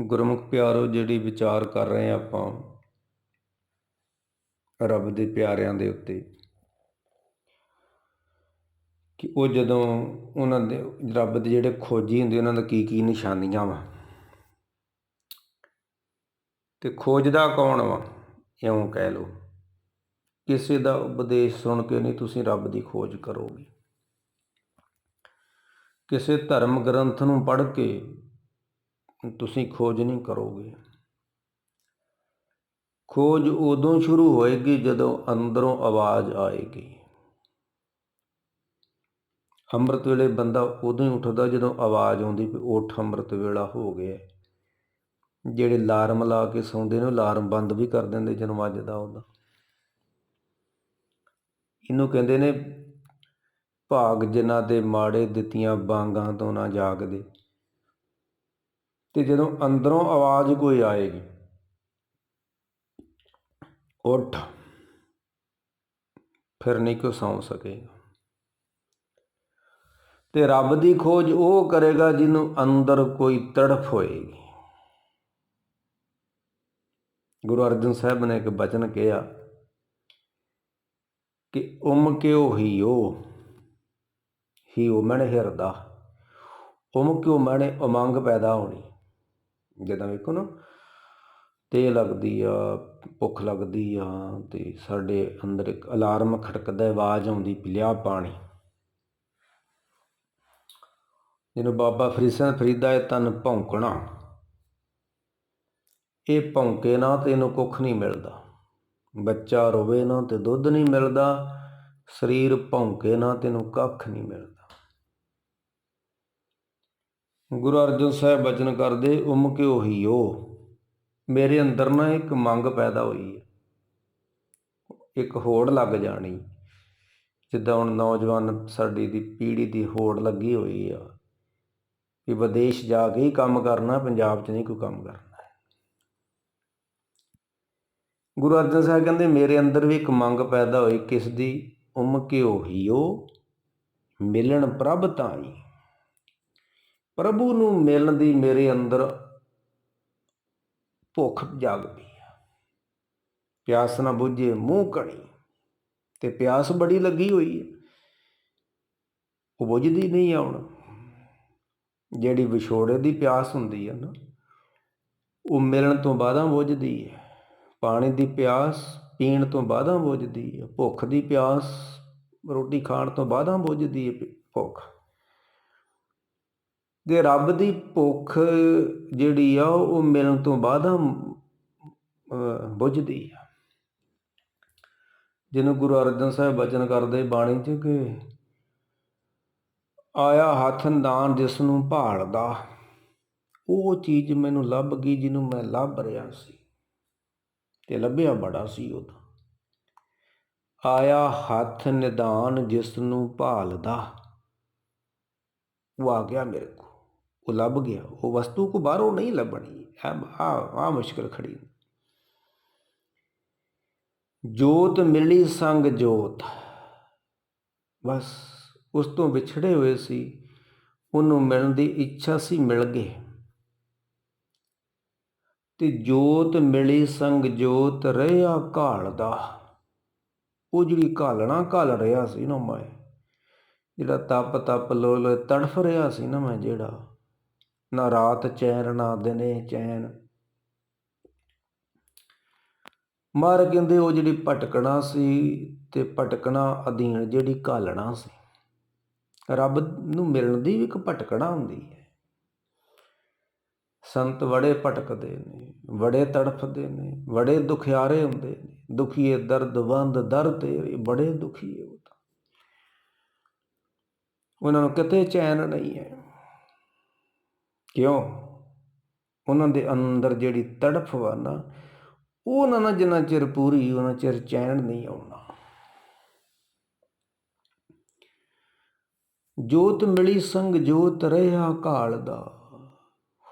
ਗੁਰਮੁਖ ਪਿਆਰੋ ਜਿਹੜੀ ਵਿਚਾਰ ਕਰ ਰਹੇ ਹਾਂ ਆਪਾਂ, ਰੱਬ ਦੇ ਪਿਆਰਿਆਂ ਦੇ ਉੱਤੇ, ਕਿ ਉਹ ਜਦੋਂ ਉਹਨਾਂ ਦੇ, ਰੱਬ ਦੇ ਜਿਹੜੇ ਖੋਜੀ ਹੁੰਦੇ, ਉਹਨਾਂ ਦਾ ਕੀ ਕੀ ਨਿਸ਼ਾਨੀਆਂ ਵਾ? ਤੇ ਖੋਜਦਾ ਕੌਣ ਵਾ? ਇਉਂ ਕਹਿ ਲਓ। ਕਿਸੇ ਦਾ ਉਪਦੇਸ਼ ਸੁਣ ਕੇ ਨਹੀਂ ਤੁਸੀਂ ਰੱਬ ਦੀ ਖੋਜ ਕਰੋਗੇ। ਕਿਸੇ ਧਰਮ ਗ੍ਰੰਥ ਨੂੰ ਪੜ੍ਹ ਕੇ ਤੁਸੀਂ ਖੋਜ ਨਹੀਂ ਕਰੋਗੇ। ਖੋਜ ਉਦੋਂ ਸ਼ੁਰੂ ਹੋਏਗੀ ਜਦੋਂ ਅੰਦਰੋਂ ਆਵਾਜ਼ ਆਏਗੀ। ਅੰਮ੍ਰਿਤ ਵੇਲੇ ਬੰਦਾ ਉਦੋਂ ਹੀ ਉੱਠਦਾ ਜਦੋਂ ਆਵਾਜ਼ ਆਉਂਦੀ ਵੀ ਉੱਠ ਅੰਮ੍ਰਿਤ ਵੇਲਾ ਹੋ ਗਿਆ। ਜਿਹੜੇ ਅਲਾਰਮ ਲਾ ਕੇ ਸੌਂਦੇ ਨੇ ਉਹ ਅਲਾਰਮ ਬੰਦ ਵੀ ਕਰ ਦਿੰਦੇ ਜਦੋਂ ਵੱਜਦਾ ਉਹਦਾ। ਇਹਨੂੰ ਕਹਿੰਦੇ ਨੇ ਭਾਗ ਜਿਨ੍ਹਾਂ ਦੇ ਮਾੜੇ ਦਿੱਤੀਆਂ ਬਾਂਗਾਂ ਤੋਂ ਨਾ ਜਾਗਦੇ। ਅਤੇ ਜਦੋਂ ਅੰਦਰੋਂ ਆਵਾਜ਼ ਕੋਈ ਆਏਗੀ, ਉੱਠ, ਫਿਰ ਨਹੀਂ ਕੋ ਸੌਂ ਸਕੇਗਾ। ਤੇ ਰੱਬ ਦੀ ਖੋਜ ਉਹ ਕਰੇਗਾ ਜਿਹਨੂੰ ਅੰਦਰ ਕੋਈ ਤੜਫ ਹੋਏਗੀ। ਗੁਰੂ ਅਰਜਨ ਸਾਹਿਬ ਨੇ ਇੱਕ ਬਚਨ ਕਿਹਾ ਕਿ ਉਮ ਕਿਉ ਹੀਓ ਹੀਓ ਮਨ ਹਿਰਦਾ, ਉਮ ਕਿਉ ਮਨ ਉਮੰਗ ਪੈਦਾ ਹੋਣੀ। ਜਿੱਦਾਂ ਵੇਖੋ ਨਾ, ਤੇ ਲੱਗਦੀ ਆ, ਭੁੱਖ ਲੱਗਦੀ ਆ, ਤੇ ਸਾਡੇ ਅੰਦਰ ਇੱਕ ਅਲਾਰਮ ਖੜਕਦਾ, ਆਵਾਜ਼ ਆਉਂਦੀ, ਪਿਲਿਆ ਪਾਣੀ। ਜਿਹਨੂੰ ਬਾਬਾ ਫਰੀਦ ਸਿੰਘ ਫਰੀਦਾ ਹੈ ਤਨ ਭੌਂਕਣਾ। ਇਹ ਭੌਂਕੇ ਨਾ ਤੇ ਇਹਨੂੰ ਕੁੱਖ ਨਹੀਂ ਮਿਲਦਾ। ਬੱਚਾ ਰੋਵੇ ਨਾ ਤੇ ਦੁੱਧ ਨਹੀਂ ਮਿਲਦਾ, ਸਰੀਰ ਭੌਂਕੇ ਨਾ ਤੈਨੂੰ ਕੱਖ ਨਹੀਂ ਮਿਲਦਾ। ਗੁਰੂ ਅਰਜਨ ਸਾਹਿਬ ਬਚਨ ਕਰਦੇ, ਉਮ ਕਿ ਉਹੀ ਉਹ ਮੇਰੇ ਅੰਦਰ ਨਾ ਇੱਕ ਮੰਗ ਪੈਦਾ ਹੋਈ ਹੈ। ਇੱਕ ਹੋੜ ਲੱਗ ਜਾਣੀ। ਜਿੱਦਾਂ ਹੁਣ ਨੌਜਵਾਨ ਸਾਡੀ ਦੀ ਪੀੜ੍ਹੀ ਦੀ ਹੋੜ ਲੱਗੀ ਹੋਈ ਆ ਵੀ ਵਿਦੇਸ਼ ਜਾ ਕੇ ਹੀ ਕੰਮ ਕਰਨਾ, ਪੰਜਾਬ 'ਚ ਨਹੀਂ ਕੋਈ ਕੰਮ ਕਰਨਾ। ਗੁਰੂ ਅਰਜਨ ਸਾਹਿਬ ਕਹਿੰਦੇ, ਮੇਰੇ ਅੰਦਰ ਵੀ ਇੱਕ ਮੰਗ ਪੈਦਾ ਹੋਈ। ਕਿਸ ਦੀ ਉਮ ਕਿਉ ਹੀਓ? ਮਿਲਣ ਪ੍ਰਭ ਤਾਈ। ਪ੍ਰਭੂ ਨੂੰ ਮਿਲਣ ਦੀ ਮੇਰੇ ਅੰਦਰ ਭੁੱਖ ਜਾਗ ਪਈ ਪਿਆਸ ਨਾ ਬੁਝੇ, ਮੂੰਹ ਕਣੀ ਤੇ ਪਿਆਸ ਬੜੀ ਲੱਗੀ ਹੋਈ ਹੈ ਉਹ ਬੁਝਦੀ ਨਹੀਂ ਆਉਣ ਜਿਹੜੀ ਵਿਛੋੜੇ ਦੀ ਪਿਆਸ ਹੁੰਦੀ ਹੈ ਨਾ, ਉਹ ਮਿਲਣ ਤੋਂ ਬਾਅਦਾਂ ਬੁਝਦੀ ਹੈ ਪਾਣੀ ਦੀ ਪਿਆਸ ਪੀਣ ਤੋਂ ਬਾਅਦਾਂ ਬੁਝਦੀ ਹੈ ਭੁੱਖ ਦੀ ਪਿਆਸ ਰੋਟੀ ਖਾਣ ਤੋਂ ਬਾਅਦਾਂ ਬੁਝਦੀ ਹੈ ਭੁੱਖ। ਦੇ ਰੱਬ ਦੀ ਭੁੱਖ ਜਿਹੜੀ ਆ, ਉਹ ਮਿਲਣ ਤੋਂ ਬਾਅਦ ਬੁੱਝਦੀ ਆ। ਜਿਹਨੂੰ ਗੁਰੂ ਅਰਜਨ ਸਾਹਿਬ ਬਚਨ ਕਰਦੇ ਬਾਣੀ 'ਚ ਕਿ ਆਇਆ ਹੱਥ ਦਾਨ ਜਿਸ ਨੂੰ ਭਾਲਦਾ, ਉਹ ਚੀਜ਼ ਮੈਨੂੰ ਲੱਭ ਗਈ ਜਿਹਨੂੰ ਮੈਂ ਲੱਭ ਰਿਹਾ ਸੀ ਤੇ ਲੱਭਿਆ ਬੜਾ ਸੀ ਉਹਦਾ ਆਇਆ ਹੱਥ ਨਿਦਾਨ ਜਿਸ ਨੂੰ ਭਾਲਦਾ, ਉਹ ਆ ਗਿਆ ਮੇਰੇ ਕੋਲ। ਉਹ ਲੱਭ ਗਿਆ, ਉਹ ਵਸਤੂ ਕੋ ਬਾਹਰੋਂ ਨਹੀਂ ਲੱਭਣੀ। ਆ ਆ ਮੁਸ਼ਕਲ ਖੜੀ। ਜੋਤ ਮਿਲੀ ਸੰਗ ਜੋਤ। ਬਸ ਉਸ ਤੋਂ ਵਿਛੜੇ ਹੋਏ ਸੀ, ਉਹਨੂੰ ਮਿਲਣ ਦੀ ਇੱਛਾ ਸੀ, ਮਿਲ ਗਏ। ਤੇ ਜੋਤ ਮਿਲੀ ਸੰਗ ਜੋਤ ਰਿਆ ਘਾਲਦਾ ਉਹ ਜਿਹੜੀ ਘਾਲਣਾ ਘਾਲ ਰਿਹਾ ਸੀ ਨਾ ਮੈਂ, ਜਿਹੜਾ ਤਪ ਤਪ ਲੋ ਤੜਫ ਰਿਹਾ ਸੀ ਨਾ ਮੈਂ ਜਿਹੜਾ ਨਾ ਰਾਤ ਚੈਨ ਨਾ ਦਿਨੇ ਚੈਨ। ਮਾਰ ਕਹਿੰਦੇ ਉਹ ਜਿਹੜੀ ਭਟਕਣਾ ਸੀ ਤੇ ਭਟਕਣਾ ਅਧੀਨ ਜਿਹੜੀ ਘਾਲਣਾ ਸੀ। ਰੱਬ ਨੂੰ ਮਿਲਣ ਦੀ ਵੀ ਇੱਕ ਭਟਕਣਾ ਹੁੰਦੀ ਹੈ। ਸੰਤ ਬੜੇ ਭਟਕਦੇ ਨੇ ਬੜੇ ਤੜਫਦੇ ਨੇ ਬੜੇ ਦੁਖਿਆਰੇ ਹੁੰਦੇ ਨੇ, ਦੁਖੀਏ ਦਰਦ ਬੰਦ ਦਰ ਤੇਰੇ, ਬੜੇ ਦੁਖੀ ਹੈ ਉਹਨਾਂ ਨੂੰ ਕਿਤੇ ਚੈਨ ਨਹੀਂ ਹੈ। ਕਿਉਂ? ਉਹਨਾਂ ਦੇ ਅੰਦਰ ਜਿਹੜੀ ਤੜਫ ਵਾ ਨਾ, ਉਹ ਨਾ ਜਿੰਨਾ ਚਿਰ ਪੂਰੀ, ਉਹਨਾਂ ਚਿਰ ਚੈਨ ਨਹੀਂ ਆਉਣਾ। ਜੋਤ ਮਿਲੀ ਸੰਗ ਜੋਤ ਰਹਾ ਕਾਲ ਦਾ।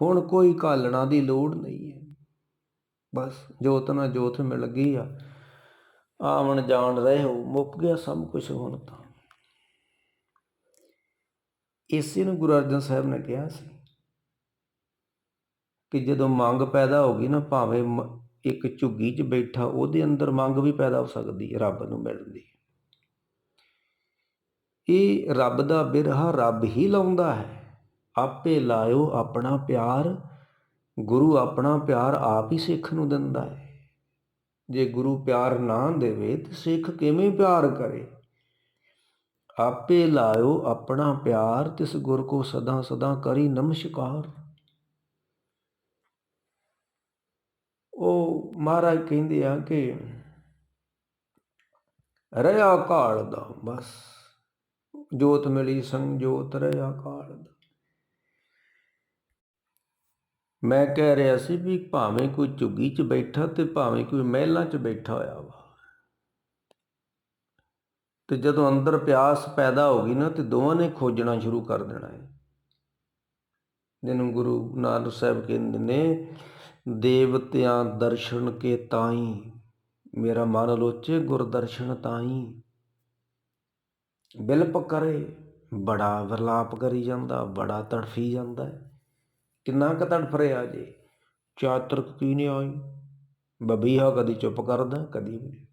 ਹੁਣ ਕੋਈ ਕਾਲਣਾ ਦੀ ਲੋੜ ਨਹੀਂ ਹੈ। ਬਸ ਜੋਤ ਨਾਲ ਜੋਤ ਮਿਲ ਗਈ ਆ। ਆਵਣ ਜਾਣ ਰਹੇ ਹੋ, ਮੁੱਕ ਗਿਆ ਸਭ ਕੁਝ ਹੁਣ ਤਾਂ। ਇਸੇ ਨੂੰ ਗੁਰੂ ਅਰਜਨ ਸਾਹਿਬ ਨੇ ਕਿਹਾ ਸੀ ਕਿ ਜਦੋਂ ਮੰਗ ਪੈਦਾ ਹੋ ਗਈ ਨਾ, ਭਾਵੇਂ ਮ- ਇੱਕ ਝੁੱਗੀ 'ਚ ਬੈਠਾ, ਉਹਦੇ ਅੰਦਰ ਮੰਗ ਵੀ ਪੈਦਾ ਹੋ ਸਕਦੀ ਹੈ, ਰੱਬ ਨੂੰ ਮਿਲਣ ਦੀ। ਇਹ ਰੱਬ ਦਾ ਬਿਰਹਾ ਰੱਬ ਹੀ ਲਾਉਂਦਾ ਹੈ। ਆਪੇ ਲਾਇਓ ਆਪਣਾ ਪਿਆਰ, ਗੁਰੂ ਆਪਣਾ ਪਿਆਰ ਆਪ ਹੀ ਸਿੱਖ ਨੂੰ ਦਿੰਦਾ ਹੈ। ਜੇ ਗੁਰੂ ਪਿਆਰ ਨਾ ਦੇਵੇ, ਤੇ ਸਿੱਖ ਕਿਵੇਂ ਪਿਆਰ ਕਰੇ? ਆਪੇ ਲਾਇਓ ਆਪਣਾ ਪਿਆਰ, ਤਿਸ ਗੁਰ ਕੋ ਸਦਾ ਸਦਾ ਕਰੀ ਨਮਸਕਾਰ ਉਹ ਮਹਾਰਾਜ ਕਹਿੰਦੇ ਆ ਕਿ ਰਿਆ ਕਾਲ ਦਾ, ਬਸ। ਜੋਤ ਮਿਲੀ ਸੰਜੋਤ ਰਿਆ ਕਾਲ ਦਾ। ਮੈਂ ਕਹਿ ਰਿਹਾ ਸੀ ਵੀ ਭਾਵੇਂ ਕੋਈ ਝੁੱਗੀ 'ਚ ਬੈਠਾ ਤੇ ਭਾਵੇਂ ਕੋਈ ਮਹਿਲਾਂ 'ਚ ਬੈਠਾ ਹੋਇਆ ਵਾ। ਤੇ ਜਦੋਂ ਅੰਦਰ ਪਿਆਸ ਪੈਦਾ ਹੋ ਗਈ ਨਾ, ਤੇ ਦੋਵਾਂ ਨੇ ਖੋਜਣਾ ਸ਼ੁਰੂ ਕਰ ਦੇਣਾ ਹੈ ਜਿਹਨੂੰ ਗੁਰੂ ਨਾਨਕ ਸਾਹਿਬ ਕਹਿੰਦੇ ਨੇ ਦੇਵਤਿਆਂ ਦਰਸ਼ਨ ਕੇ ਤਾਈ, ਮੇਰਾ ਮਨ ਲੋਚੇ ਗੁਰ ਦਰਸ਼ਨ ਤਾਈ। ਬਿਲਪ ਕਰੇ, ਬੜਾ ਵਿਰਲਾਪ ਕਰੀ ਜਾਂਦਾ, ਬੜਾ ਤੜਫੀ ਜਾਂਦਾ ਕਿੰਨਾ ਕੁ ਤੜਫ ਰਿਹਾ ਜੇ, ਚਾਤਰਕ ਕੀ ਨਹੀਂ ਆਈ? ਬਬੀਹਾ ਕਦੀ ਚੁੱਪ ਕਰਦਾ, ਕਦੀ ਵੀ ਨਹੀਂ।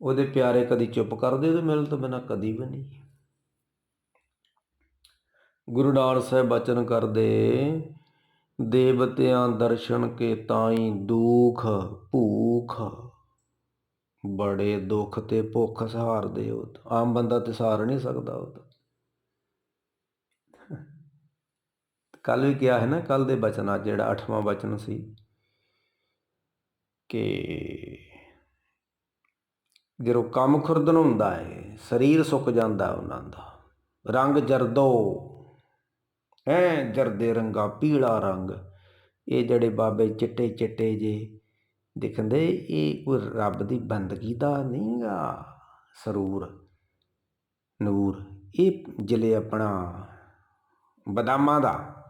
ਉਹਦੇ ਪਿਆਰੇ ਕਦੀ ਚੁੱਪ ਕਰਦੇ ਤੇ ਮਿਲ ਤੋਂ ਬਿਨਾ ਕਦੀ ਵੀ ਨਹੀਂ। ਗੁਰੂ ਨਾਨਕ ਸਾਹਿਬ ਬਚਨ ਕਰਦੇ ਦੇਵਤਿਆਂ ਦਰਸ਼ਨ ਕੇ ਤਾਈ ਦੁਖ ਭੂਖ। ਬੜੇ ਦੁੱਖ ਤੇ ਭੁੱਖ ਸਹਾਰਦੇ ਹੋ ਆਮ ਬੰਦਾ ਤੇ ਸਹਾਰ ਨਹੀਂ ਸਕਦਾ ਉਹ ਤਾਂ। ਕੱਲ ਵੀ ਕਿਹਾ ਹੈ ਨਾ ਕੱਲ ਦੇ ਬਚਨ, ਅੱਜ ਜਿਹੜਾ 8ਵਾਂ ਬਚਨ ਸੀ ਕਿ ਜਦੋਂ ਕੰਮ ਖੁਰਦਨ ਹੁੰਦਾ ਹੈ ਸਰੀਰ ਸੁੱਕ ਜਾਂਦਾ ਉਹਨਾਂ ਦਾ, ਰੰਗ ਜਰਦੋ। ਐ ਜਰਦੇ ਰੰਗਾ ਪੀਲਾ ਰੰਗ। ਇਹ ਜਿਹੜੇ ਬਾਬੇ ਚਿੱਟੇ ਚਿੱਟੇ ਜੇ, ਦਿਖਦੇ, ਇਹ ਕੋਈ ਰੱਬ ਦੀ ਬੰਦਗੀ ਦਾ ਨਹੀਂਗਾ ਸਰੂਰ, ਨੂਰ। ਇਹ ਜਿਲੇ ਆਪਣਾ ਬਦਾਮਾਂ ਦਾ,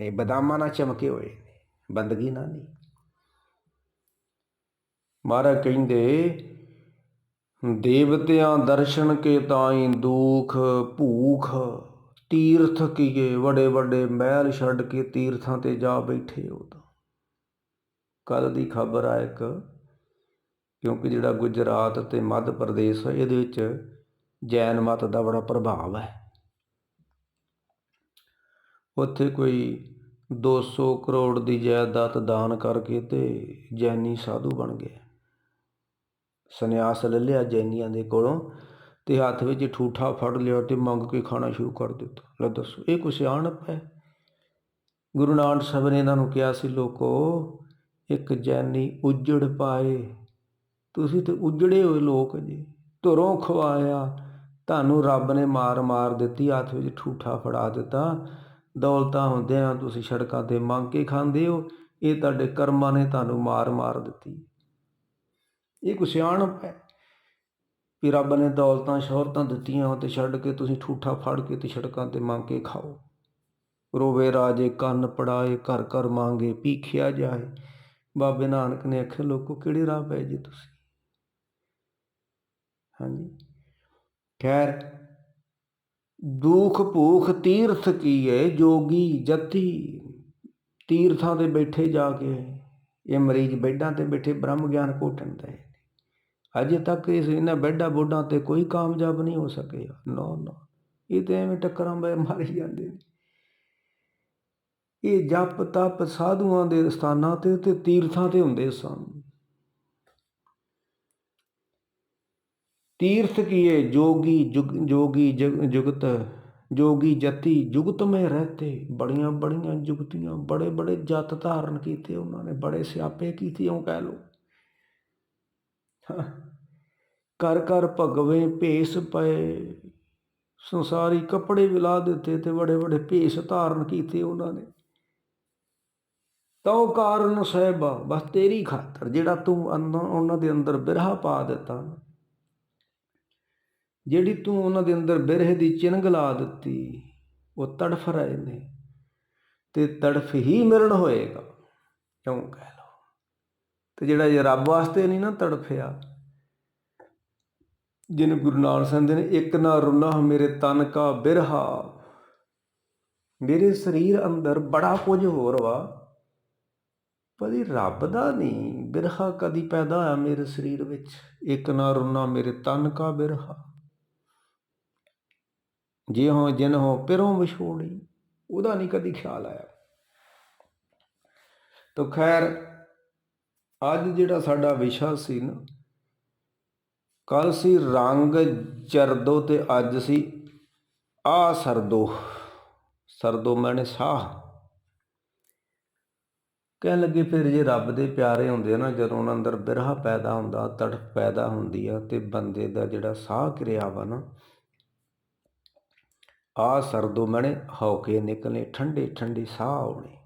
ਇਹ ਬਦਾਮਾਂ ਨਾਲ ਚਮਕੇ ਹੋਏ ਨੇ, ਬੰਦਗੀ ਨਾਲ ਨਹੀਂ। ਮਹਾਰਾਜ ਕਹਿੰਦੇ, ਦੇਵਤਿਆਂ ਦਰਸ਼ਨ ਕੇ ਤਾਈ ਦੁਖ, ਭੂਖ ਤੀਰਥ ਕੀਏ, ਵੱਡੇ ਵੱਡੇ ਮਹਿਲ ਛੱਡ ਕੇ ਤੀਰਥਾਂ ਤੇ ਜਾ ਬੈਠੇ ਹੋ ਤਾਂ। ਕੱਲ ਦੀ ਖਬਰ ਆ ਇੱਕ, ਕਿਉਂਕਿ ਜਿਹੜਾ ਗੁਜਰਾਤ ਅਤੇ ਮੱਧ ਪ੍ਰਦੇਸ਼ ਇਹਦੇ ਵਿੱਚ ਜੈਨ ਮਤ ਦਾ ਬੜਾ ਪ੍ਰਭਾਵ ਹੈ। ਉੱਥੇ ਕੋਈ 200 ਕਰੋੜ ਦੀ ਜਾਇਦਾਦ ਦਾਨ ਕਰਕੇ ਤੇ ਜੈਨੀ ਸਾਧੂ ਬਣ ਗਏ। ਸੰਨਿਆਸ ਲੈ ਲਿਆ ਜੈਨੀਆਂ ਦੇ ਕੋਲੋਂ। ਤੇ ਹੱਥ ਵਿੱਚ ਠੂਠਾ ਫੜ ਲਿਆ ਤੇ ਮੰਗ ਕੇ ਖਾਣਾ ਸ਼ੁਰੂ ਕਰ ਦਿੱਤਾ। ਲੈ ਦੱਸੋ, ਇਹ ਕੁਛ ਸਿਆਣਪ ਹੈ? ਗੁਰੂ ਨਾਨਕ ਸਾਹਿਬ ਨੇ ਇਹਨਾਂ ਨੂੰ ਕਿਹਾ ਸੀ, ਲੋਕੋ, ਇੱਕ ਜੈਨੀ ਉਜੜ ਪਾਏ। ਤੁਸੀਂ ਤੇ ਉਜੜੇ ਹੋਏ ਲੋਕ ਜੀ। ਧੁਰੋਂ ਖਵਾਇਆ, ਤੁਹਾਨੂੰ ਰੱਬ ਨੇ ਮਾਰ ਮਾਰ ਦਿੱਤੀ, ਹੱਥ ਵਿੱਚ ਠੂਠਾ ਫੜਾ ਦਿੱਤਾ। ਦੌਲਤਾਂ ਹੁੰਦਿਆਂ ਤੁਸੀਂ ਸੜਕਾਂ ਤੇ ਮੰਗ ਕੇ ਖਾਂਦੇ ਹੋ, ਇਹ ਤੁਹਾਡੇ ਕਰਮਾਂ ਨੇ ਤੁਹਾਨੂੰ ਮਾਰ ਮਾਰ ਦਿੱਤੀ। ਇਹ ਕੁਛ ਸਿਆਣਪ ਹੈ? ਵੀ ਰੱਬ ਨੇ ਦੌਲਤਾਂ, ਸ਼ੋਹਰਤਾਂ ਦਿੱਤੀਆਂ ਤੇ ਛੱਡ ਕੇ ਤੁਸੀਂ ਠੂਠਾ ਫੜ ਕੇ ਤੇ ਸੜਕਾਂ ਤੇ ਮੰਗ ਕੇ ਖਾਓ। ਰੋਵੇ ਰਾਜੇ, ਕੰਨ ਪੜਾਏ, ਘਰ ਘਰ ਮੰਗੇ ਪੀਖਿਆ ਜਾਏ। ਬਾਬੇ ਨਾਨਕ ਨੇ ਆਖਿਆ, ਲੋਕੋ, ਕਿਹੜੇ ਰਾਹ ਪਏ ਜੇ ਤੁਸੀਂ? ਹਾਂਜੀ। ਖੈਰ, ਦੁੱਖ ਭੂਖ ਤੀਰਥ ਕੀਏ ਜੋਗੀ ਜਤੀ ਤੀਰਥਾਂ ਤੇ ਬੈਠੇ ਜਾ ਕੇ, ਇਹ ਮਰੀਜ਼ ਬੈਡਾਂ ਤੇ ਬੈਠੇ ਬ੍ਰਹਮ ਗਿਆਨ ਘੋਟਣ ਦੇ। ਅਜੇ ਤੱਕ ਇਸ ਇਹਨਾਂ ਬੈੱਡਾਂ ਬੋਡਾਂ ਤੇ ਕੋਈ ਕਾਮਯਾਬ ਨਹੀਂ ਹੋ ਸਕੇ ਨਾ ਨਾ। ਇਹ ਤੇ ਐਵੇਂ ਟੱਕਰਾਂ ਬੈ ਮਾਰੀ ਜਾਂਦੇ ਨੇ। ਇਹ ਜਪ, ਤਪ ਸਾਧੂਆਂ ਦੇ ਸਥਾਨਾਂ ਤੇ ਤੇ ਤੀਰਥਾਂ ਤੇ ਹੁੰਦੇ ਸਨ। ਤੀਰਥ ਕੀਏ, ਜੋਗੀ ਜੁਗ, ਜੋਗੀ ਜਗ, ਜੁਗਤ, ਜੋਗੀ ਜਤੀ ਜੁਗਤ ਮੇ ਰਹਤੇ। ਬੜੀਆਂ ਬੜੀਆਂ ਜੁਗਤੀਆਂ, ਬੜੇ ਬੜੇ ਜਤ ਧਾਰਨ ਕੀਤੇ ਉਹਨਾਂ ਨੇ, ਬੜੇ ਸਿਆਪੇ ਕੀਤੇ ਉਹ ਕਹਿ ਲੋ ਘਰ ਘਰ ਭਗਵੇਂ ਭੇਸ ਪਏ। ਸੰਸਾਰੀ ਕੱਪੜੇ ਵਿਲਾ ਦਿੱਤੇ ਤੇ ਬੜੇ ਬੜੇ ਭੇਸ ਧਾਰਨ ਕੀਤੇ ਉਹਨਾਂ ਨੇ। ਤਉ ਕਾਰਨ ਸਹਿਬਾ, ਬਸ ਤੇਰੀ ਖਾਤਰ ਜਿਹੜਾ ਤੂੰ ਅੰਦਰ ਉਹਨਾਂ ਦੇ ਅੰਦਰ ਬਿਰਹਾ ਪਾ ਦਿੱਤਾ। ਜਿਹੜੀ ਤੂੰ ਉਹਨਾਂ ਦੇ ਅੰਦਰ ਬਿਰਹ ਦੀ ਚਿੰਗ ਲਾ ਦਿੱਤੀ, ਉਹ ਤੜਫ ਰਹੇ ਨੇ ਤੇ ਤੜਫ ਹੀ ਮਿਲਣ ਹੋਏਗਾ। ਕਿਉਂ ਕਹਿ ਤੇ ਜਿਹੜਾ ਜੇ ਰੱਬ ਵਾਸਤੇ ਨਹੀਂ ਨਾ ਤੜਫਿਆ ਜਿਹਨੇ ਗੁਰੂ ਨਾਨਕ ਸਾਹਿਬ ਨੇ, ਇੱਕ ਨਾ ਰੁਨਾ ਮੇਰੇ ਤਨ ਕਾ ਬਿਰਹਾ। ਮੇਰੇ ਸਰੀਰ ਅੰਦਰ ਬੜਾ ਕੁਝ ਹੋਰ ਵਾ ਪਰ ਇਹ ਰੱਬ ਦਾ ਨਹੀਂ, ਬਿਰਹਾ ਕਦੀ ਪੈਦਾ ਹੋਇਆ ਮੇਰੇ ਸਰੀਰ ਵਿੱਚ, ਇੱਕ ਨਾ ਰੁਨਾ ਮੇਰੇ ਤਨ ਕਾ ਬਿਰਹਾ। ਜੇ ਹੋ ਜਿਨ ਹੋ ਪਿਰੋਂ ਵਿਛੋੜੀ, ਉਹਦਾ ਨਹੀਂ ਕਦੀ ਖਿਆਲ ਆਇਆ। ਤਾਂ ਖੈਰ ਅੱਜ ਜਿਹੜਾ ਸਾਡਾ ਵਿਸ਼ਾ ਸੀ ਨਾ ਕੱਲ ਸੀ ਰੰਗ ਚਰਦੋ ਤੇ ਅੱਜ ਸੀ ਆ ਸਰਦੋ। ਸਰਦੋ ਮੈਨੇ ਸਾਹ। ਕਹਿਣ ਲੱਗੇ ਫਿਰ ਜੇ ਰੱਬ ਦੇ ਪਿਆਰੇ ਹੁੰਦੇ ਆ ਨਾ, ਜਦੋਂ ਉਹਨਾਂ ਅੰਦਰ ਬਿਰਹਾ ਪੈਦਾ ਹੁੰਦਾ ਤੜਫ ਪੈਦਾ ਹੁੰਦੀ ਆ ਤੇ ਬੰਦੇ ਦਾ ਜਿਹੜਾ ਸਾਹ ਕਿਰਿਆ ਵਾ ਨਾ, ਆ ਸਰਦੋ ਮੈਨੇ ਹੌਕੇ ਨਿਕਲੇ ਠੰਡੇ ਠੰਡੇ ਸਾਹ ਆਉਣੇ।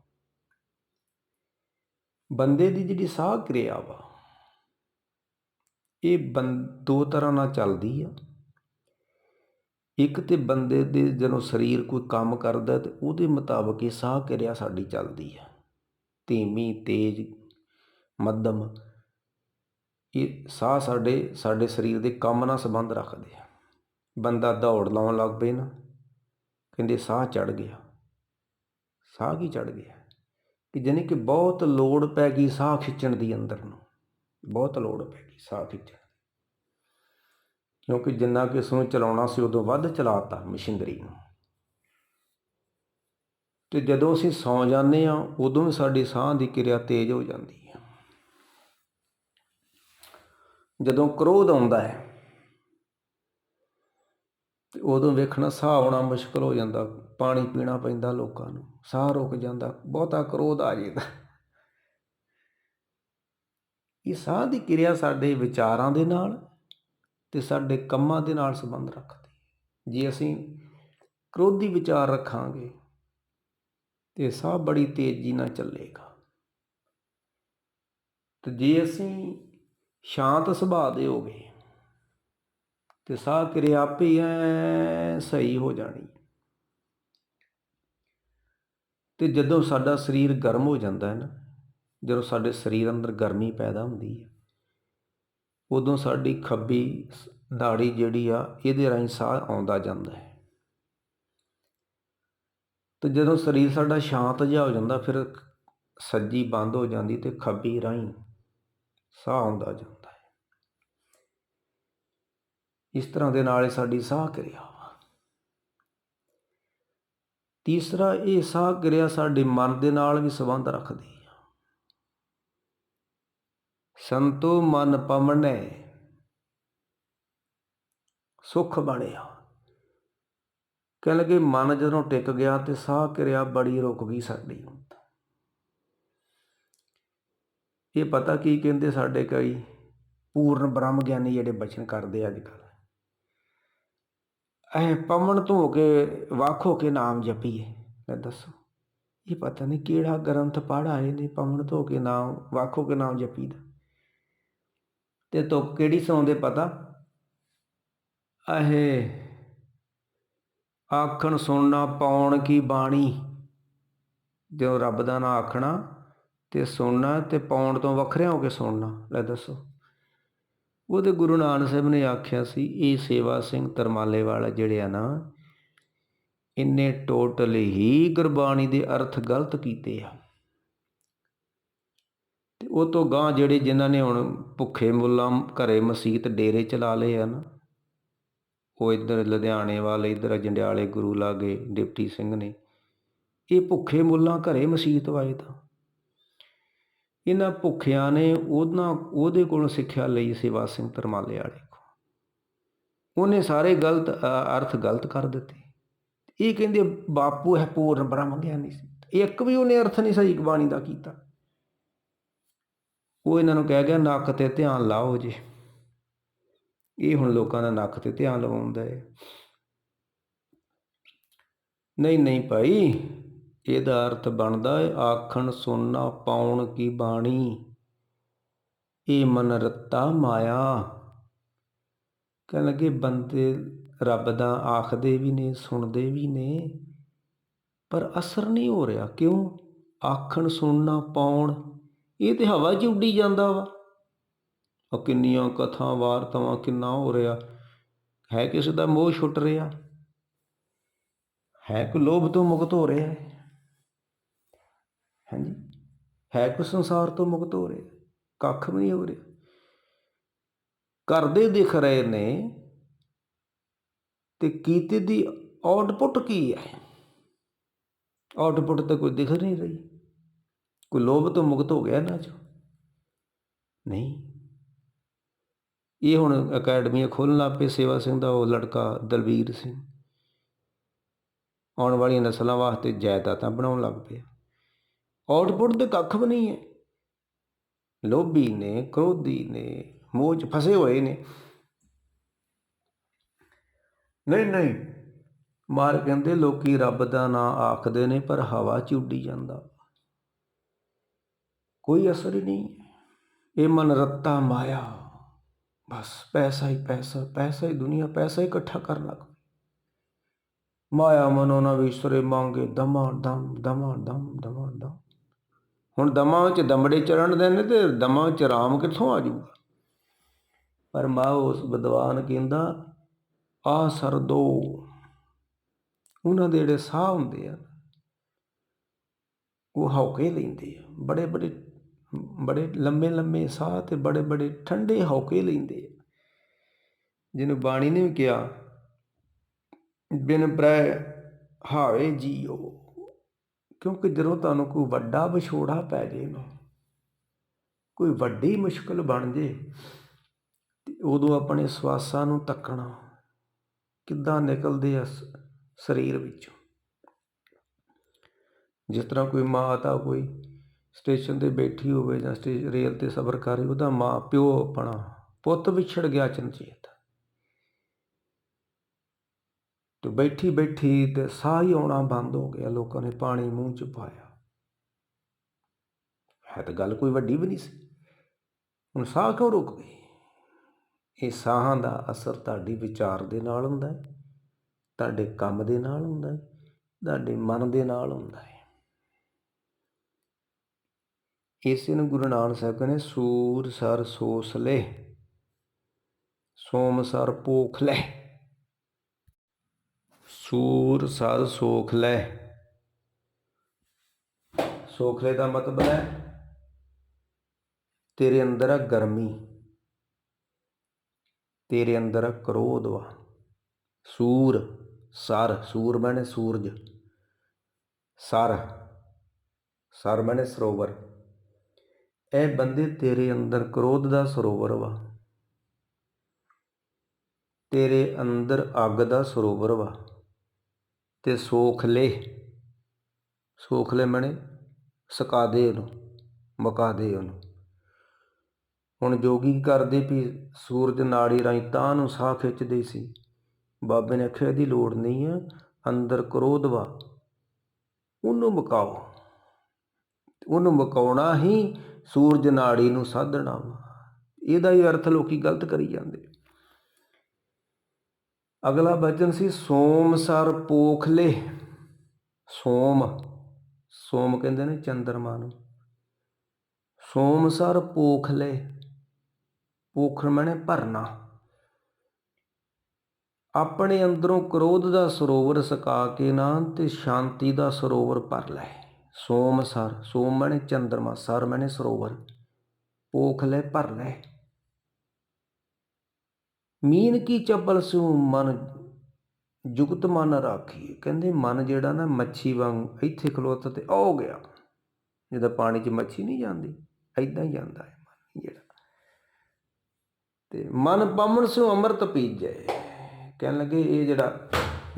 ਬੰਦੇ ਦੀ ਜਿਹੜੀ ਸਾਹ ਕਿਰਿਆ ਵਾ, ਇਹ ਬੰ, ਦੋ ਤਰ੍ਹਾਂ ਨਾਲ ਚੱਲਦੀ ਆ। ਇੱਕ ਤੇ ਬੰਦੇ ਦੇ ਜਦੋਂ ਸਰੀਰ ਕੋਈ ਕੰਮ ਕਰਦਾ ਤੇ ਉਹਦੇ ਮੁਤਾਬਕ ਇਹ ਸਾਹ ਕਿਰਿਆ ਸਾਡੀ ਚੱਲਦੀ ਆ। ਧੀਮੀ, ਤੇਜ਼, ਮੱਧਮ, ਇਹ ਸਾਹ ਸਾਡੇ ਸਾਡੇ ਸਰੀਰ ਦੇ ਕੰਮ ਨਾਲ ਸੰਬੰਧ ਰੱਖਦੇ ਆ। ਬੰਦਾ ਦੌੜ ਲਾਉਣ ਲੱਗ ਪਏ ਨਾ, ਕਹਿੰਦੇ ਸਾਹ ਚੜ ਗਿਆ। ਸਾਹ ਕੀ ਚੜ ਗਿਆ? ਕਿ ਜਾਨੀ ਕਿ ਬਹੁਤ ਲੋੜ ਪੈ ਗਈ ਸਾਹ ਖਿੱਚਣ ਦੀ ਅੰਦਰ ਨੂੰ। ਬਹੁਤ ਲੋੜ ਪੈ ਗਈ ਸਾਹ ਖਿੱਚਣ ਕਿਉਂਕਿ ਜਿੰਨਾ ਕਿ ਇਸ ਨੂੰ ਚਲਾਉਣਾ ਸੀ, ਉਦੋਂ ਵੱਧ ਚਲਾਤਾ ਮਸ਼ੀਨਰੀ ਨੂੰ। ਤੇ ਜਦੋਂ ਅਸੀਂ ਸੌ ਜਾਂਦੇ ਆ ਉਦੋਂ ਵੀ ਸਾਡੀ ਸਾਹ ਦੀ ਕਿਰਿਆ ਤੇਜ਼ ਹੋ ਜਾਂਦੀ ਹੈ। ਜਦੋਂ ਕ੍ਰੋਧ ਆਉਂਦਾ ਹੈ ਤੇ ਉਦੋਂ ਵੇਖਣਾ ਸਾਹ ਆਉਣਾ ਮੁਸ਼ਕਲ ਹੋ ਜਾਂਦਾ, ਪਾਣੀ ਪੀਣਾ ਪੈਂਦਾ ਲੋਕਾਂ ਨੂੰ, ਸਾਹ ਰੁਕ ਜਾਂਦਾ, ਬਹੁਤਾ ਕ੍ਰੋਧ ਆ ਜਾਂਦਾ ਇਹ ਸਾਹ ਦੀ ਕਿਰਿਆ ਸਾਡੇ ਵਿਚਾਰਾਂ ਦੇ ਨਾਲ ਤੇ ਸਾਡੇ ਕੰਮਾਂ ਦੇ ਨਾਲ ਸੰਬੰਧ ਰੱਖਦੀ ਜੇ ਅਸੀਂ ਕ੍ਰੋਧੀ ਵਿਚਾਰ ਰੱਖਾਂਗੇ ਤੇ ਸਾਹ ਬੜੀ ਤੇਜ਼ੀ ਨਾਲ ਚੱਲੇਗਾ। ਤੇ ਜੇ ਅਸੀਂ ਸ਼ਾਂਤ ਸੁਭਾਅ ਦੇ ਹੋਗੇ ਤੇ ਸਾਹ ਕਿਰਿਆ ਆਪੇ ਐ, ਸਹੀ ਹੋ ਜਾਣੀ। ਤੇ ਜਦੋਂ ਸਾਡਾ ਸਰੀਰ ਗਰਮ ਹੋ ਜਾਂਦਾ ਹੈ ਨਾ, ਜਦੋਂ ਸਾਡੇ ਸਰੀਰ ਅੰਦਰ ਗਰਮੀ ਪੈਦਾ ਹੁੰਦੀ ਹੈ, ਉਦੋਂ ਸਾਡੀ ਖੱਬੀ ਨਾੜੀ ਜਿਹੜੀ ਆ, ਇਹਦੇ ਰਾਹੀਂ ਸਾਹ ਆਉਂਦਾ ਜਾਂਦਾ ਹੈ। ਤੇ ਜਦੋਂ ਸਰੀਰ ਸਾਡਾ ਸ਼ਾਂਤ ਜਿਹਾ ਹੋ ਜਾਂਦਾ, ਫਿਰ ਸੱਜੀ ਬੰਦ ਹੋ ਜਾਂਦੀ ਤੇ ਖੱਬੀ ਰਾਹੀਂ ਸਾਹ ਆਉਂਦਾ ਜਾਂਦਾ ਹੈ ਇਸ ਤਰ੍ਹਾਂ ਦੇ ਨਾਲ ਸਾਡੀ ਸਾਹ ਕਿਰਿਆ ਤੀਸਰਾ, ਇਹ ਸਾਹ ਕਿਰਿਆ ਸਾਡੇ ਮਨ ਦੇ ਨਾਲ ਵੀ ਸੰਬੰਧ ਰੱਖਦੀ ਹੈ ਸੰਤੋ ਮਨ ਪਵਣੈ, ਸੁਖ ਬਣਿਆ। ਕਹਿ ਲਗੇ ਮਨ ਜਦੋਂ ਟਿਕ ਗਿਆ ਤੇ ਸਾਹ ਕਿਰਿਆ ਬੜੀ ਰੁਕ ਗਈ ਸਾਡੀ ਇਹ ਪਤਾ ਕੀ ਕਹਿੰਦੇ ਸਾਡੇ ਕਈ ਪੂਰਨ ਬ੍ਰਹਮ ਗਿਆਨੀ ਜਿਹੜੇ ਬਚਨ ਕਰਦੇ ਅੱਜ ਕੱਲ ਐ ਪਵਨ ਧੋ ਕੇ ਵੱਖ ਹੋ ਕੇ ਨਾਮ ਜਪੀਏ ਲੈ ਦੱਸੋ ਇਹ ਪਤਾ ਨਹੀਂ ਕਿਹੜਾ ਗ੍ਰੰਥ ਪੜ੍ਹ ਆਏ ਨੇ ਪਵਨ ਧੋ ਕੇ ਨਾਮ ਵੱਖ ਹੋ ਕੇ ਨਾਮ ਜਪੀਦਾ ਤੇ ਤੋ ਕਿਹੜੀ ਸੌਂਦੇ ਪਤਾ ਅਹੇ ਆਖਣ ਸੁਣਨਾ ਪਾਉਣ ਕੀ ਬਾਣੀ ਜੋ ਰੱਬ ਦਾ ਨਾਮ ਆਖਣਾ ਤੇ ਸੁਣਨਾ ਤੇ ਪਾਉਣ ਤੋਂ ਵੱਖਰੇ ਹੋ ਕੇ ਸੁਣਨਾ ਲੈ ਦੱਸੋ ਉਹਦੇ ਗੁਰੂ ਨਾਨਕ ਸਾਹਿਬ ਨੇ ਆਖਿਆ ਸੀ, ਇਹ ਸੇਵਾ ਸਿੰਘ ਤਰਮਾਲੇ ਵਾਲਾ ਜਿਹੜੇ ਆ ਨਾ ਇੰਨੇ ਟੋਟਲ ਹੀ ਗੁਰਬਾਣੀ ਦੇ ਅਰਥ ਗਲਤ ਕੀਤੇ ਆ। ਤੇ ਉਹ ਤੋਂ ਗਾਂ ਜਿਹੜੇ ਜਿਨ੍ਹਾਂ ਨੇ ਹੁਣ ਭੁੱਖੇ ਮੁੱਲਾਂ ਘਰੇ ਮਸੀਤ ਡੇਰੇ ਚਲਾ ਲਏ ਆ ਨਾ, ਉਹ ਇੱਧਰ ਲੁਧਿਆਣੇ ਵਾਲੇ, ਇੱਧਰ ਜੰਡਿਆਲੇ ਗੁਰੂ ਲਾਗੇ ਡਿਪਟੀ ਸਿੰਘ ਨੇ, ਇਹ ਭੁੱਖੇ ਮੁੱਲਾਂ ਘਰੇ ਮਸੀਤ ਵਾਏ ਤਾਂ। ਇਹਨਾਂ ਭੁੱਖਿਆਂ ਨੇ ਉਹਨਾਂ, ਉਹਦੇ ਕੋਲੋਂ ਸਿੱਖਿਆ ਲਈ ਸੇਵਾ ਸਿੰਘ ਤਰਮਾਲੇ ਵਾਲੇ ਕੋ ਉਹਨੇ ਸਾਰੇ ਗਲਤ ਅਰਥ ਗਲਤ ਕਰ ਦਿੱਤੇ। ਇਹ ਕਹਿੰਦੇ ਬਾਪੂ ਹੈ ਪੂਰਨ ਬ੍ਰਹਮ ਗਿਆਨੀ ਸੀ। ਇੱਕ ਵੀ ਉਹਨੇ ਅਰਥ ਨਹੀਂ ਸਹੀ ਬਾਣੀ ਦਾ ਕੀਤਾ। ਉਹ ਇਹਨਾਂ ਨੂੰ ਕਹਿ ਗਿਆ, ਨੱਕ ਤੇ ਧਿਆਨ ਲਾਓ ਜੀ। ਇਹ ਹੁਣ ਲੋਕਾਂ ਦਾ ਨੱਕ ਤੇ ਧਿਆਨ ਲਵਾਉਂਦਾ ਹੈ ਨਹੀਂ ਨਹੀਂ ਭਾਈ ਇਹਦਾ ਅਰਥ ਬਣਦਾ ਹੈ ਆਖਣ ਸੁਣਨਾ ਪਾਉਣ ਕੀ ਬਾਣੀ? ਇਹ ਮਨ ਰਤਾ ਮਾਇਆ। ਕਹਿਣ ਲੱਗੇ, ਬੰਦੇ ਰੱਬ ਦਾ ਆਖਦੇ ਵੀ ਨੇ, ਸੁਣਦੇ ਵੀ ਨੇ, ਪਰ ਅਸਰ ਨਹੀਂ ਹੋ ਰਿਹਾ। ਕਿਉਂ? ਆਖਣ ਸੁਣਨਾ ਪਾਉਣ, ਇਹ ਤੇ ਹਵਾ 'ਚ ਉੱਡੀ ਜਾਂਦਾ ਵਾ। ਉਹ ਕਿੰਨੀਆਂ ਕਥਾ, ਵਾਰਤਾਵਾਂ, ਕਿੰਨਾ ਹੋ ਰਿਹਾ। ਹੈ ਕਿਸੇ ਦਾ ਮੋਹ ਛੁੱਟ ਰਿਹਾ? ਹੈ ਕਿ ਲੋਭ ਤੋਂ ਮੁਕਤ ਹੋ ਰਿਹਾ? ਹੈ ਹੈ ਕੋਈ ਸੰਸਾਰ ਤੋਂ ਮੁਕਤ ਹੋ ਰਿਹਾ? ਕੱਖ ਵੀ ਨਹੀਂ ਹੋ ਰਿਹਾ। ਕਰਦੇ ਦਿਖ ਰਹੇ ਨੇ ਤੇ ਕੀਤੇ ਦੀ ਆਉਟਪੁੱਟ ਕੀ ਹੈ? ਆਉਟਪੁੱਟ ਤਾਂ ਕੋਈ ਦਿਖ ਨਹੀਂ ਰਹੀ। ਕੋਈ ਲੋਭ ਤੋਂ ਮੁਕਤ ਹੋ ਗਿਆ ਨਾ ਜੋ? ਨਹੀਂ। ਇਹ ਹੁਣ ਅਕੈਡਮੀਆਂ ਖੋਲਣ ਲੱਗ ਪਏ, ਸੇਵਾ ਸਿੰਘ ਦਾ ਉਹ ਲੜਕਾ ਦਲਵੀਰ ਸਿੰਘ। ਆਉਣ ਵਾਲੀਆਂ ਨਸਲਾਂ ਵਾਸਤੇ ਜਾਇਦਾਦਾਂ ਬਣਾਉਣ ਲੱਗ ਪਿਆ। ਆਊਟਪੁੱਟ ਤੇ ਕੱਖ ਵੀ ਨਹੀਂ ਹੈ। ਲੋਭੀ ਨੇ, ਕ੍ਰੋਧੀ ਨੇ ਮੋਹ 'ਚ ਫਸੇ ਹੋਏ ਨੇ। ਨਹੀਂ ਨਹੀਂ। ਮਾਰ ਕਹਿੰਦੇ ਲੋਕੀ ਰੱਬ ਦਾ ਨਾਂ ਆਖਦੇ ਨੇ, ਪਰ ਹਵਾ 'ਚ ਉੱਡੀ ਜਾਂਦਾ। ਕੋਈ ਅਸਰ ਹੀ ਨਹੀਂ। ਇਹ ਮਨ ਰੱਤਾ ਮਾਇਆ। ਬਸ ਪੈਸਾ ਹੀ ਪੈਸਾ ਪੈਸਾ ਹੀ ਦੁਨੀਆ, ਪੈਸਾ ਹੀ ਇਕੱਠਾ ਕਰਨ ਲੱਗ ਪਈ। ਮਾਇਆ ਮਨੋ ਨਾ ਵਿਸਰੇ ਮੰਗੇ ਦਮਾ ਦਮ ਦਮਾ ਦਮ ਦਮਾ ਦਮ। ਹੁਣ ਦਮਾਂ ਵਿੱਚ ਦਮੜੇ ਚੜਨ ਦੇ ਨੇ ਤੇ ਦਮਾਂ ਵਿੱਚ ਰਾਮ ਕਿੱਥੋਂ ਆ ਜੂਗਾ ਪਰ ਮਾ ਉਸ ਵਿਦਵਾਨ ਕਹਿੰਦਾ, ਆ ਸਰਦੋ, ਉਹਨਾਂ ਦੇ ਜਿਹੜੇ ਸਾਹ ਹੁੰਦੇ ਆ, ਉਹ ਹੌਕੇ ਲੈਂਦੇ ਆ। ਬੜੇ ਬੜੇ ਬੜੇ ਲੰਮੇ ਲੰਮੇ ਸਾਹ ਤੇ ਬੜੇ ਬੜੇ ਠੰਡੇ ਹੌਕੇ ਲੈਂਦੇ ਆ। ਜਿਹਨੂੰ ਬਾਣੀ ਨੇ ਵੀ ਕਿਹਾ, ਬਿਨ ਪ੍ਰੈ ਹਾਵੇ ਜੀਓ। ਕਿਉਂਕਿ ਜਦੋਂ ਤੁਹਾਨੂੰ ਕੋਈ ਵੱਡਾ ਵਿਛੋੜਾ ਪੈ ਜੇ ਨਾ, ਕੋਈ ਵੱਡੀ ਮੁਸ਼ਕਲ ਬਣ ਜੇ, ਤੇ ਉਦੋਂ ਆਪਣੇ ਸਵਾਸਾਂ ਨੂੰ ਤੱਕਣਾ ਕਿੱਦਾਂ ਨਿਕਲਦੇ ਆ ਸ- ਸਰੀਰ ਵਿੱਚੋਂ? ਜਿਸ ਤਰ੍ਹਾਂ ਕੋਈ ਮਾਂ ਤਾਂ ਕੋਈ ਸਟੇਸ਼ਨ ਤੇ ਬੈਠੀ ਹੋਵੇ ਜਾਂ ਸਟੇ, ਰੇਲ ਤੇ ਸਫ਼ਰ ਕਰ ਰਹੀ, ਉਹਦਾ ਮਾਂ ਪਿਓ ਆਪਣਾ ਪੁੱਤ ਵਿਛੜ ਗਿਆ ਚਨਚੇਤ ਅਤੇ ਬੈਠੀ ਬੈਠੀ ਤਾਂ ਸਾਹ ਹੀ ਆਉਣਾ ਬੰਦ ਹੋ ਗਿਆ, ਲੋਕਾਂ ਨੇ ਪਾਣੀ ਮੂੰਹ ਚ ਪਾਇਆ। ਹੈ ਤਾਂ ਗੱਲ ਕੋਈ ਵੱਡੀ ਵੀ ਨਹੀਂ ਸੀ। ਹੁਣ ਸਾਹ ਕਿਉਂ ਰੁਕ ਗਈ? ਇਹ ਸਾਹਾਂ ਦਾ ਅਸਰ ਤੁਹਾਡੀ ਵਿਚਾਰ ਦੇ ਨਾਲ ਹੁੰਦਾ ਹੈ, ਤੁਹਾਡੇ ਕੰਮ ਦੇ ਨਾਲ ਹੁੰਦਾ ਹੈ, ਤੁਹਾਡੇ ਮਨ ਦੇ ਨਾਲ ਹੁੰਦਾ ਹੈ। ਇਸੇ ਨੂੰ ਗੁਰੂ ਨਾਨਕ ਸਾਹਿਬ ਕਹਿੰਦੇ ਸੂਰ ਸਰ ਸੋਸ ਲੈ, ਸੋਮ ਸਰ ਪੋਖ ਲੈ। ਸੂਰ ਸਰ ਸੋਖ ਲੈ। ਸੋਖਲੇ ਦਾ ਮਤਲਬ ਹੈ, ਤੇਰੇ ਅੰਦਰ ਆ ਗਰਮੀ, ਤੇਰੇ ਅੰਦਰ ਆ ਕ੍ਰੋਧ ਵਾ। ਸੂਰ, ਸਰ, ਸੂਰ ਮੈਨੇ ਸੂਰਜ, ਸਰ ਸਰ ਮੈਨੇ ਸਰੋਵਰ। ਇਹ ਬੰਦੇ ਤੇਰੇ ਅੰਦਰ ਕ੍ਰੋਧ ਦਾ ਸਰੋਵਰ ਵਾ। ਤੇਰੇ ਅੰਦਰ ਅੱਗ ਦਾ ਸਰੋਵਰ ਵਾ। ਤੇ ਸੋਖਲੇ ਸੋਖਲੇ ਮਣੇ ਸਕਾ ਦੇ ਉਹਨੂੰ, ਮੁਕਾ ਦੇ ਉਹਨੂੰ। ਹੁਣ ਜੋਗੀ ਕੀ ਕਰਦੇ ਵੀ ਸੂਰਜ ਨਾੜੀ ਰਾਹੀਂ ਤਾਂ ਨੂੰ ਸਾਹ ਖਿੱਚਦੇ ਸੀ। ਬਾਬੇ ਨੇ ਆਖਿਆ, ਇਹਦੀ ਲੋੜ ਨਹੀਂ ਹੈ, ਅੰਦਰ ਕ੍ਰੋਧ ਵਾ ਉਹਨੂੰ ਮੁਕਾਓ। ਉਹਨੂੰ ਮੁਕਾਉਣਾ ਹੀ ਸੂਰਜ ਨਾੜੀ ਨੂੰ ਸਾਧਣਾ ਵਾ। ਇਹਦਾ ਹੀ ਅਰਥ ਲੋਕੀ ਗਲਤ ਕਰੀ ਜਾਂਦੇ। ਅਗਲਾ ਵਚਨ ਸੀ, ਸੋਮ ਸਰ ਪੋਖਲੇ। ਸੋਮ ਸੋਮ ਕਹਿੰਦੇ ਨੇ ਚੰਦਰਮਾ ਨੂੰ। ਸੋਮ ਸਰ ਪੋਖਲੇ ਪੋਖਰ ਮਣੇ ਭਰਨਾ। ਆਪਣੇ ਅੰਦਰੋਂ ਕ੍ਰੋਧ ਦਾ ਸਰੋਵਰ ਸਕਾ ਕੇ ਨਾ ਤੇ ਸ਼ਾਂਤੀ ਦਾ ਸਰੋਵਰ ਭਰ ਲੈ। ਸੋਮ ਸਰ, ਸੋਮ ਮਣੇ ਚੰਦਰਮਾ, ਸਰ ਮਣੇ ਸਰੋਵਰ। ਪੋਖ ਲੈ ਭਰ ਲੈ। ਮੀਨ ਕੀ ਚੱਪਲ ਸੂ ਮਨ ਜੁਗਤ ਮਨ ਰਾਖੀ ਕਹਿੰਦੇ ਮਨ ਜਿਹੜਾ ਨਾ ਮੱਛੀ ਵਾਂਗ ਇੱਥੇ ਖਲੋਤਾ ਤੇ ਉਹ ਗਿਆ। ਜਿਹਦਾ ਪਾਣੀ 'ਚ ਮੱਛੀ ਨਹੀਂ ਜਾਂਦੀ ਐਦਾਂ ਹੀ ਜਾਂਦਾ ਹੈ ਮਨ ਜਿਹੜਾ। ਤੇ ਮਨ ਪਮਨ ਸੋ ਅੰਮ੍ਰਿਤ ਪੀਜੈ। ਕਹਿਣ ਲੱਗੇ ਇਹ ਜਿਹੜਾ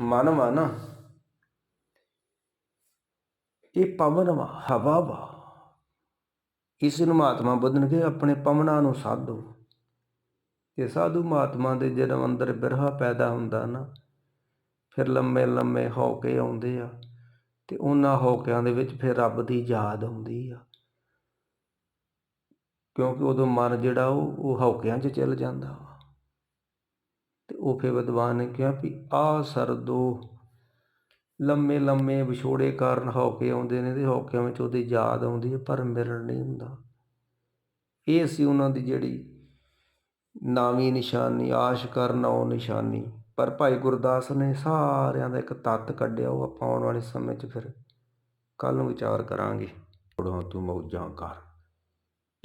ਮਨ ਵਾ ਨਾ, ਇਹ ਪਵਨ ਵਾ, ਹਵਾ ਵਾ। ਇਸ ਨੂੰ ਮਹਾਤਮਾ ਬੁੱਧ ਨੇ ਕਿਹਾ, ਆਪਣੇ ਪਵਨਾਂ ਨੂੰ ਸਾਧੋ। ਤੇ ਸਾਧੂ ਮਹਾਤਮਾ ਦੇ ਜਦੋਂ ਅੰਦਰ ਬਿਰਹਾ ਪੈਦਾ ਹੁੰਦਾ ਨਾ, ਫਿਰ ਲੰਮੇ ਲੰਮੇ ਹੋਕੇ ਆਉਂਦੇ ਆ ਤੇ ਉਹਨਾਂ ਹੋਕਿਆਂ ਦੇ ਵਿੱਚ ਫਿਰ ਰੱਬ ਦੀ ਯਾਦ ਆਉਂਦੀ ਆ। ਕਿਉਂਕਿ ਉਦੋਂ ਮਨ ਜਿਹੜਾ ਉਹ ਉਹ ਹੌਕਿਆਂ 'ਚ ਚਲ ਜਾਂਦਾ ਵਾ। ਤੇ ਉਹ ਫਿਰ ਵਿਦਵਾਨ ਨੇ ਕਿਹਾ ਵੀ ਆ ਸਰਦੋ ਲੰਮੇ ਲੰਮੇ ਵਿਛੋੜੇ ਕਾਰਨ ਹੋਕੇ ਆਉਂਦੇ ਨੇ ਤੇ ਹੋਕਿਆਂ ਵਿੱਚ ਉਹਦੀ ਯਾਦ ਆਉਂਦੀ ਹੈ ਪਰ ਮਿਲਣ ਨਹੀਂ ਹੁੰਦਾ। ਇਹ ਸੀ ਉਹਨਾਂ ਦੀ ਜਿਹੜੀ ਨਾਵੀਂ ਨਿਸ਼ਾਨੀ, ਆਸ਼ ਕਰਨ ਉਹ ਨਿਸ਼ਾਨੀ। ਪਰ ਭਾਈ ਗੁਰਦਾਸ ਨੇ ਸਾਰਿਆਂ ਦਾ ਇੱਕ ਤੱਤ ਕੱਢਿਆ, ਉਹ ਆਪਾਂ ਆਉਣ ਵਾਲੇ ਸਮੇਂ 'ਚ ਫਿਰ ਕੱਲ ਨੂੰ ਵਿਚਾਰ ਕਰਾਂਗੇ। ਉੜੋਂ ਤੂੰ ਮੌਜਾਂ ਕਰ।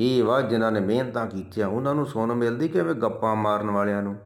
ਇਹ ਵਾ ਜਿਨ੍ਹਾਂ ਨੇ ਮਿਹਨਤਾਂ ਕੀਤੀਆਂ, ਉਹਨਾਂ ਨੂੰ ਸੁਣ ਮਿਲਦੀ ਕਿਵੇਂ ਗੱਪਾਂ ਮਾਰਨ ਵਾਲਿਆਂ ਨੂੰ?